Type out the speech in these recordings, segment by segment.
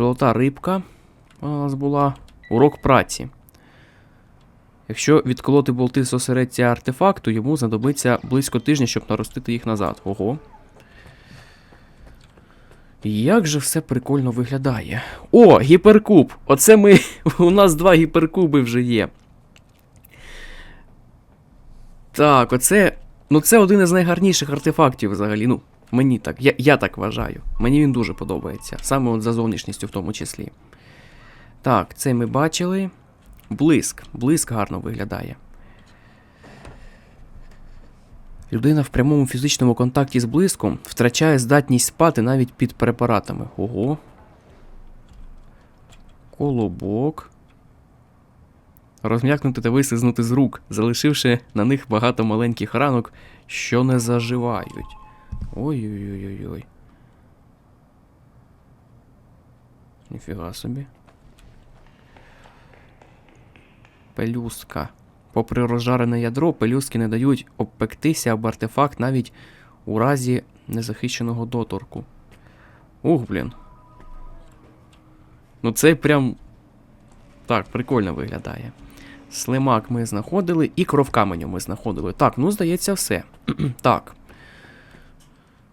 Золота рибка у нас була. Урок праці. Якщо відколоти болти з осередця артефакту, йому знадобиться близько тижня, щоб наростити їх назад. Ого. Як же все прикольно виглядає. О, гіперкуб! Оце ми. У нас два гіперкуби вже є. Так, оце. Ну, це один із найгарніших артефактів взагалі. Ну, мені так. Я, я так вважаю. Мені він дуже подобається. Саме от за зовнішністю в тому числі. Так, це ми бачили. Блиск. Блиск гарно виглядає. Людина в прямому фізичному контакті з блиском втрачає здатність спати навіть під препаратами. Ого. Колобок. Розм'якнути та вислизнути з рук, залишивши на них багато маленьких ранок, що не заживають. Ой-ой-ой-ой. Ніфіга собі. Пелюстка. Попри розжарене ядро, пелюстки не дають обпектися об артефакт навіть у разі незахищеного доторку. Ух, блін. Ну це прям. Так, прикольно виглядає. Слимак ми знаходили і кров каменю ми знаходили. Так, ну здається, все. так.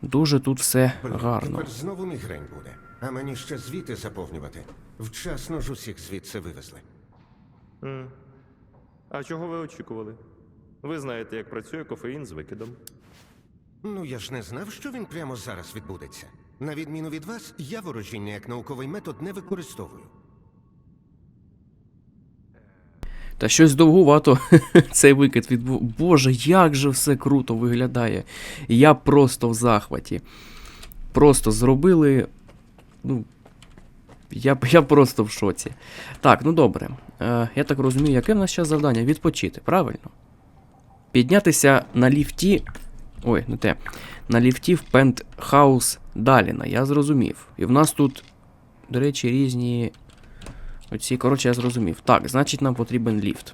Дуже тут все гарно. Тепер знову мігрень буде. А мені ще звіти заповнювати. Вчасно ж усіх звідси вивезли. М. А чого ви очікували? Ви знаєте, як працює кофеїн з викидом. Ну я ж не знав, що він прямо зараз відбудеться. На відміну від вас, я ворожіння як науковий метод не використовую. Та щось довгувато цей викид відбув. Боже, як же все круто виглядає. Я просто в захваті. Просто зробили. Ну. Я, я просто в шоці. Так, ну добре. Е, я так розумію, яке в нас зараз завдання? Відпочити, правильно? Піднятися на ліфті. Ой, не те. На ліфті в пентхаус Даліна, я зрозумів. І в нас тут, до речі, різні Оці, коротше, я зрозумів. Так, значить, нам потрібен ліфт.